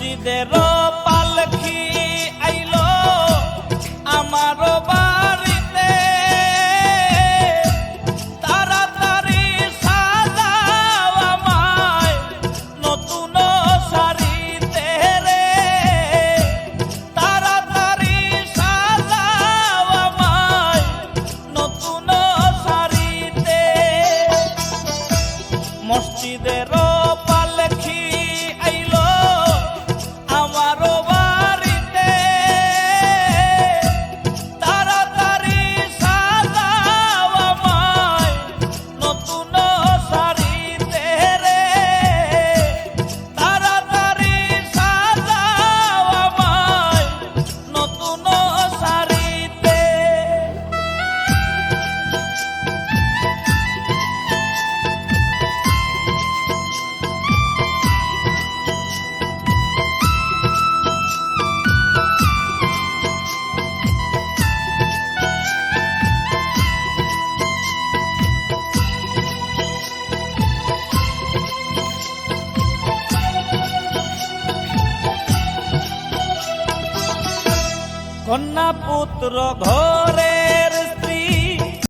মসজিদের পালখি আইল আমার বাড়িতে। তাড়াতাড়ি সাজাও আমায় নতুন শাড়িতে রে। তাড়াতাড়ি সাজাও আমায় নতুন শাড়িতে। মসজিদের কন্যা পুত্র ঘরে